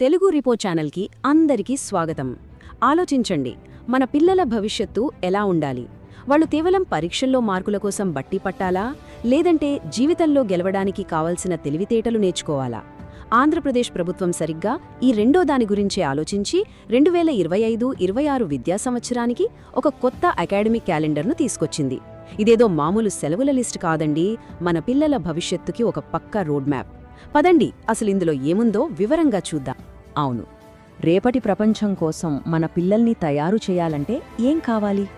తెలుగు రిపో ఛానల్కి అందరికీ స్వాగతం. ఆలోచించండి మన పిల్లల భవిష్యత్తు ఎలా ఉండాలి? వాళ్ళు కేవలం పరీక్షల్లో మార్కుల కోసం బట్టి పట్టాలా? లేదంటే జీవితంలో గెలవడానికి కావలసిన తెలివితేటలు నేర్చుకోవాలా? ఆంధ్రప్రదేశ్ ప్రభుత్వం సరిగ్గా ఈ రెండో దాని గురించి ఆలోచించి రెండు వేల ఇరవై ఐదు ఇరవై ఆరు విద్యా సంవత్సరానికి ఒక కొత్త అకాడమిక్ క్యాలెండర్ను తీసుకొచ్చింది. ఇదేదో మామూలు సెలవుల లిస్ట్ కాదండి మన పిల్లల భవిష్యత్తుకి ఒక పక్క రోడ్ మ్యాప్ పదండి అసలు ఇందులో ఏముందో వివరంగా చూద్దాం. అవును రేపటి ప్రపంచం కోసం మన పిల్లల్ని తయారు చేయాలంటే ఏం కావాలి?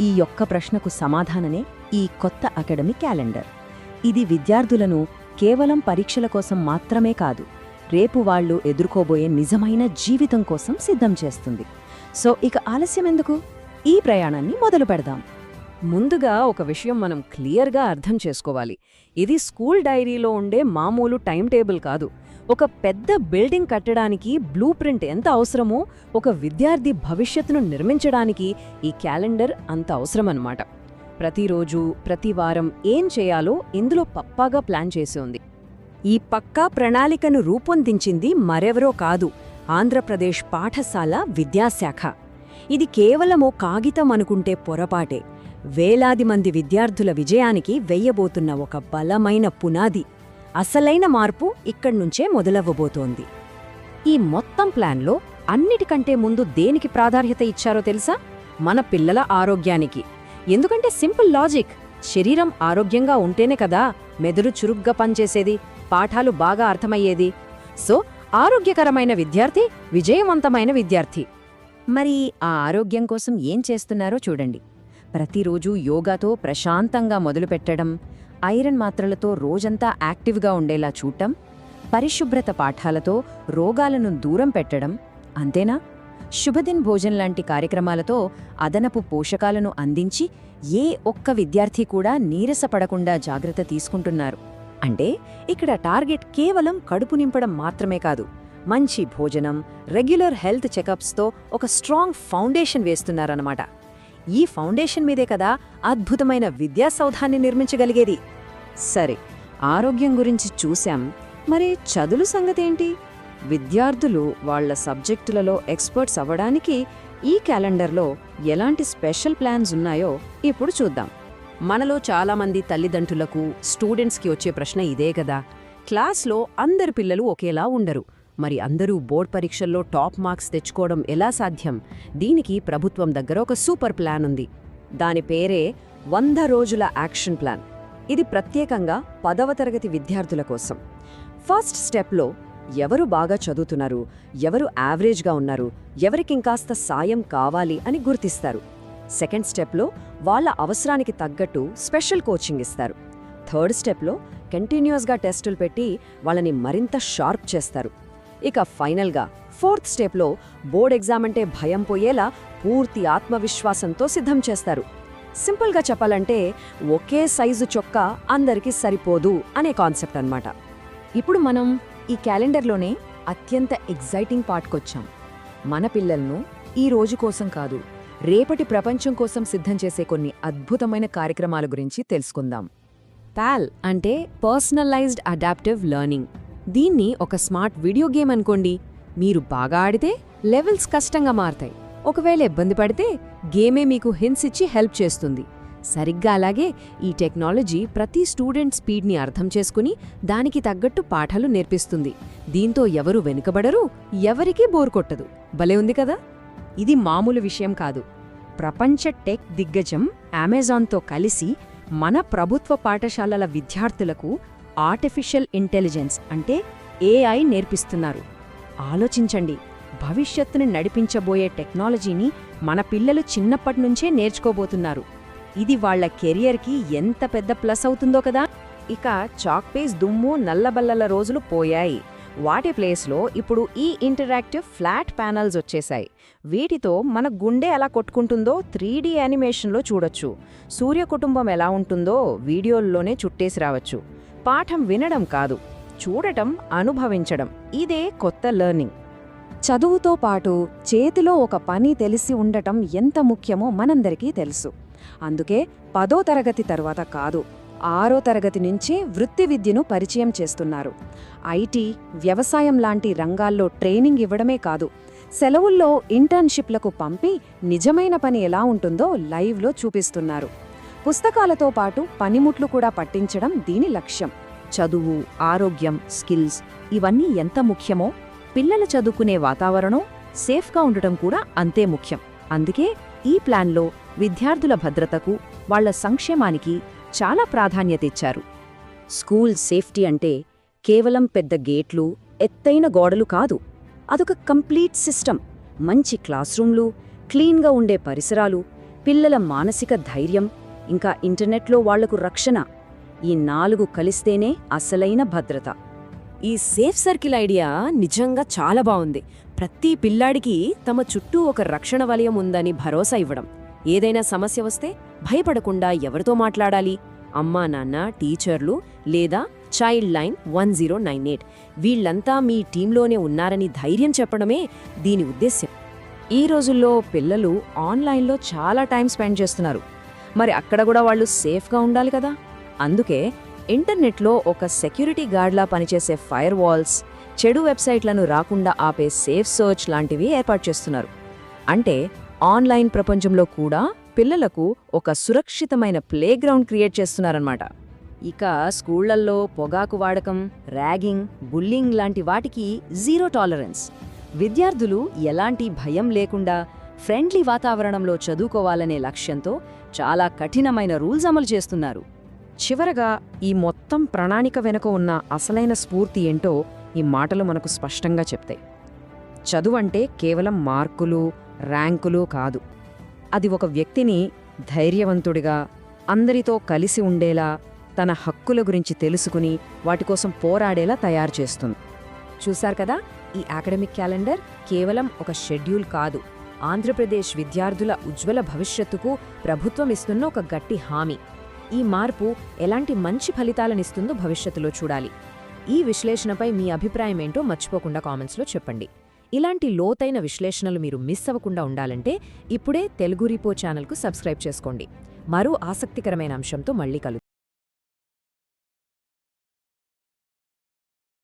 ఈ యొక్క ప్రశ్నకు సమాధానమే ఈ కొత్త అకాడమీ క్యాలెండర్. ఇది విద్యార్థులను కేవలం పరీక్షల కోసం మాత్రమే కాదు రేపు వాళ్ళు ఎదుర్కోబోయే నిజమైన జీవితం కోసం సిద్ధం చేస్తుంది. సో ఇక ఆలస్యం ఎందుకు ఈ ప్రయాణాన్ని మొదలు పెడదాం. ముందుగా ఒక విషయం మనం క్లియర్గా అర్థం చేసుకోవాలి. ఇది స్కూల్ డైరీలో ఉండే మామూలు టైం టేబుల్ కాదు. ఒక పెద్ద బిల్డింగ్ కట్టడానికి బ్లూ ప్రింట్ ఎంత అవసరమో ఒక విద్యార్థి భవిష్యత్తును నిర్మించడానికి ఈ క్యాలెండర్ అంత అవసరమన్నమాట. ప్రతిరోజు ప్రతి వారం ఏం చేయాలో ఇందులో పప్పాగా ప్లాన్ చేసి ఉంది. ఈ పక్కా ప్రణాళికను రూపొందించింది మరెవరో కాదు ఆంధ్రప్రదేశ్ పాఠశాల విద్యాశాఖ. ఇది కేవలమో కాగితం అనుకుంటే పొరపాటే వేలాది మంది విద్యార్థుల విజయానికి వెయ్యబోతున్న ఒక బలమైన పునాది అసలైన మార్పు ఇక్కడ్నుంచే మొదలవ్వబోతోంది. ఈ మొత్తం ప్లాన్లో అన్నిటికంటే ముందు దేనికి ప్రాధాన్యత ఇచ్చారో తెలుసా? మన పిల్లల ఆరోగ్యానికి. ఎందుకంటే సింపుల్ లాజిక్ శరీరం ఆరోగ్యంగా ఉంటేనే కదా మెదడు చురుగ్గా పనిచేసేది పాఠాలు బాగా అర్థమయ్యేది. సో ఆరోగ్యకరమైన విద్యార్థి విజయవంతమైన విద్యార్థి. మరి ఆ ఆరోగ్యం కోసం ఏం చేస్తున్నారో చూడండి. ప్రతిరోజు యోగాతో ప్రశాంతంగా మొదలుపెట్టడం ఐరన్ మాత్రలతో రోజంతా యాక్టివ్గా ఉండేలా చూడటం పరిశుభ్రత పాఠాలతో రోగాలను దూరం పెట్టడం అంతేనా? శుభదిన్ భోజన్ లాంటి కార్యక్రమాలతో అదనపు పోషకాలను అందించి ఏ ఒక్క విద్యార్థి కూడా నీరసపడకుండా జాగ్రత్త తీసుకుంటున్నారు. అంటే ఇక్కడ టార్గెట్ కేవలం కడుపు నింపడం మాత్రమే కాదు మంచి భోజనం రెగ్యులర్ హెల్త్ చెకప్స్తో ఒక స్ట్రాంగ్ ఫౌండేషన్ వేస్తున్నారన్నమాట. ఈ ఫౌండేషన్ మీదే కదా అద్భుతమైన విద్యాసౌధాన్ని నిర్మించగలిగేది. సరే ఆరోగ్యం గురించి చూశాం మరి చదులు సంగతేంటి? విద్యార్థులు వాళ్ళ సబ్జెక్టులలో ఎక్స్పర్ట్స్ అవ్వడానికి ఈ క్యాలెండర్లో ఎలాంటి స్పెషల్ ప్లాన్స్ ఉన్నాయో ఇప్పుడు చూద్దాం. మనలో చాలామంది తల్లిదండ్రులకు స్టూడెంట్స్కి వచ్చే ప్రశ్న ఇదే కదా. క్లాస్లో అందరి పిల్లలు ఒకేలా ఉండరు. మరి అందరూ బోర్డ్ పరీక్షల్లో టాప్ మార్క్స్ తెచ్చుకోవడం ఎలా సాధ్యం? దీనికి ప్రభుత్వం దగ్గర ఒక సూపర్ ప్లాన్ ఉంది. దాని పేరే వంద రోజుల యాక్షన్ ప్లాన్. ఇది ప్రత్యేకంగా పదవ తరగతి విద్యార్థుల కోసం. ఫస్ట్ స్టెప్లో ఎవరు బాగా చదువుతున్నారు? ఎవరు యావరేజ్గా ఉన్నారు? ఎవరికింకాస్త సాయం కావాలి అని గుర్తిస్తారు. సెకండ్ స్టెప్లో వాళ్ళ అవసరానికి తగ్గట్టు స్పెషల్ కోచింగ్ ఇస్తారు. థర్డ్ స్టెప్లో కంటిన్యూస్గా టెస్టులు పెట్టి వాళ్ళని మరింత షార్ప్ చేస్తారు. ఇక ఫైనల్గా ఫోర్త్ స్టెప్లో బోర్డ్ ఎగ్జామ్ అంటే భయం పోయేలా పూర్తి ఆత్మవిశ్వాసంతో సిద్ధం చేస్తారు. సింపుల్గా చెప్పాలంటే ఒకే సైజు చొక్కా అందరికీ సరిపోదు అనే కాన్సెప్ట్ అనమాట ఇప్పుడు మనం ఈ క్యాలెండర్లోనే అత్యంత ఎగ్జైటింగ్ పార్ట్కొచ్చాం. మన పిల్లలను ఈ రోజు కోసం కాదు రేపటి ప్రపంచం కోసం సిద్ధం చేసే కొన్ని అద్భుతమైన కార్యక్రమాల గురించి తెలుసుకుందాం. పాల్ అంటే పర్సనలైజ్డ్ అడాప్టివ్ లెర్నింగ్. దీన్ని ఒక స్మార్ట్ వీడియో గేమ్ అనుకోండి. మీరు బాగా ఆడితే లెవెల్స్ కష్టంగా మారతాయి. ఒకవేళ ఇబ్బంది పడితే గేమే మీకు హింట్స్ ఇచ్చి హెల్ప్ చేస్తుంది. సరిగ్గా అలాగే ఈ టెక్నాలజీ ప్రతి స్టూడెంట్ స్పీడ్ని అర్థం చేసుకుని దానికి తగ్గట్టు పాఠాలు నేర్పిస్తుంది. దీంతో ఎవరు వెనుకబడరు ఎవరికీ బోర్ కొట్టదు. భలే ఉంది కదా? ఇది మామూలు విషయం కాదు. ప్రపంచ టెక్ దిగ్గజం అమెజాన్తో కలిసి మన ప్రభుత్వ పాఠశాలల విద్యార్థులకు ఆర్టిఫిషియల్ ఇంటెలిజెన్స్ అంటే ఏఐ నేర్పిస్తున్నారు. ఆలోచించండి. భవిష్యత్తుని నడిపించబోయే టెక్నాలజీని మన పిల్లలు చిన్నప్పటినుంచే నేర్చుకోబోతున్నారు. ఇది వాళ్ళ కెరియర్కి ఎంత పెద్ద ప్లస్ అవుతుందో కదా? ఇక చాక్పేస్ దుమ్ము నల్లబల్లల రోజులు పోయాయి. వాటి ప్లేస్లో ఇప్పుడు ఈ ఇంటరాక్టివ్ ఫ్లాట్ ప్యానల్స్ వచ్చేశాయి. వీటితో మన గుండె ఎలా కొట్టుకుంటుందో త్రీడీ యానిమేషన్లో చూడొచ్చు. సూర్య కుటుంబం ఎలా ఉంటుందో వీడియోల్లోనే చుట్టేసి రావచ్చు. పాఠం వినడం కాదు చూడటం అనుభవించడం. ఇదే కొత్త లెర్నింగ్. చదువుతో పాటు చేతిలో ఒక పని తెలిసి ఉండటం ఎంత ముఖ్యమో మనందరికీ తెలుసు. అందుకే పదో తరగతి తర్వాత కాదు ఆరో తరగతి నుంచే వృత్తి విద్యను పరిచయం చేస్తున్నారు. ఐటీ వ్యవసాయం లాంటి రంగాల్లో ట్రైనింగ్ ఇవ్వడమే కాదు సెలవుల్లో ఇంటర్న్షిప్లకు పంపి నిజమైన పని ఎలా ఉంటుందో లైవ్లో చూపిస్తున్నారు. పుస్తకాలతో పాటు పనిముట్లు కూడా పట్టించడం దీని లక్ష్యం. చదువు ఆరోగ్యం స్కిల్స్ ఇవన్నీ ఎంత ముఖ్యమో పిల్లలు చదువుకునే వాతావరణం సేఫ్గా ఉండటం కూడా అంతే ముఖ్యం. అందుకే ఈ ప్లాన్లో విద్యార్థుల భద్రతకు వాళ్ళ సంక్షేమానికి చాలా ప్రాధాన్యత ఇచ్చారు. స్కూల్ సేఫ్టీ అంటే కేవలం పెద్ద గేట్లు ఎత్తైన గోడలు కాదు అదొక కంప్లీట్ సిస్టమ్. మంచి క్లాస్రూమ్లు క్లీన్గా ఉండే పరిసరాలు పిల్లల మానసిక ధైర్యం ఇంకా ఇంటర్నెట్లో వాళ్ళకు రక్షణ ఈ నాలుగు కలిస్తేనే అసలైన భద్రత. ఈ సేఫ్ సర్కిల్ ఐడియా నిజంగా చాలా బాగుంది. ప్రతి పిల్లాడికి తమ చుట్టూ ఒక రక్షణ వలయం ఉందని భరోసా ఇవ్వడం. ఏదైనా సమస్య వస్తే భయపడకుండా ఎవరితో మాట్లాడాలి? అమ్మా నాన్న టీచర్లు లేదా childline one zero nine eight. వీళ్ళంతా మీ టీంలోనే ఉన్నారని ధైర్యం చెప్పడమే దీని ఉద్దేశ్యం. ఈ రోజుల్లో పిల్లలు ఆన్లైన్లో చాలా టైం స్పెండ్ చేస్తున్నారు. మరి అక్కడ కూడా వాళ్ళు సేఫ్గా ఉండాలి కదా? అందుకే ఇంటర్నెట్లో ఒక సెక్యూరిటీ గార్డ్లా పనిచేసే ఫైర్ వాల్స్ చెడు వెబ్సైట్లను రాకుండా ఆపే సేఫ్ సర్చ్ లాంటివి ఏర్పాటు చేస్తున్నారు. అంటే ఆన్లైన్ ప్రపంచంలో కూడా పిల్లలకు ఒక సురక్షితమైన ప్లేగ్రౌండ్ క్రియేట్ చేస్తున్నారన్నమాట. ఇక స్కూళ్ళల్లో పొగాకు వాడకం ర్యాగింగ్ బుల్లింగ్ లాంటి వాటికి జీరో టాలరెన్స్. విద్యార్థులు ఎలాంటి భయం లేకుండా ఫ్రెండ్లీ వాతావరణంలో చదువుకోవాలనే లక్ష్యంతో చాలా కఠినమైన రూల్స్ అమలు చేస్తున్నారు. చివరగా ఈ మొత్తం ప్రణాళిక వెనుక ఉన్న అసలైన స్ఫూర్తి ఏంటో ఈ మాటలు మనకు స్పష్టంగా చెప్తాయి. చదువంటే కేవలం మార్కులు ర్యాంకులు కాదు. అది ఒక వ్యక్తిని ధైర్యవంతుడిగా అందరితో కలిసి ఉండేలా తన హక్కుల గురించి తెలుసుకుని వాటి కోసం పోరాడేలా తయారు చేస్తుంది. చూశారు కదా? ఈ అకాడమిక్ క్యాలెండర్ కేవలం ఒక షెడ్యూల్ కాదు. ఆంధ్రప్రదేశ్ విద్యార్థుల ఉజ్వల భవిష్యత్తుకు ప్రభుత్వం ఇస్తున్న ఒక గట్టి హామీ. ఈ మార్పు ఎలాంటి మంచి ఫలితాలనిస్తుందో భవిష్యత్తులో చూడాలి. ఈ విశ్లేషణపై మీ అభిప్రాయం ఏంటో మర్చిపోకుండా కామెంట్స్లో చెప్పండి. ఇలాంటి లోతైన విశ్లేషణలు మీరు మిస్ అవ్వకుండా ఉండాలంటే ఇప్పుడే తెలుగు రిపో ఛానల్కు సబ్స్క్రైబ్ చేసుకోండి. మరో ఆసక్తికరమైన అంశంతో మళ్ళీ కలు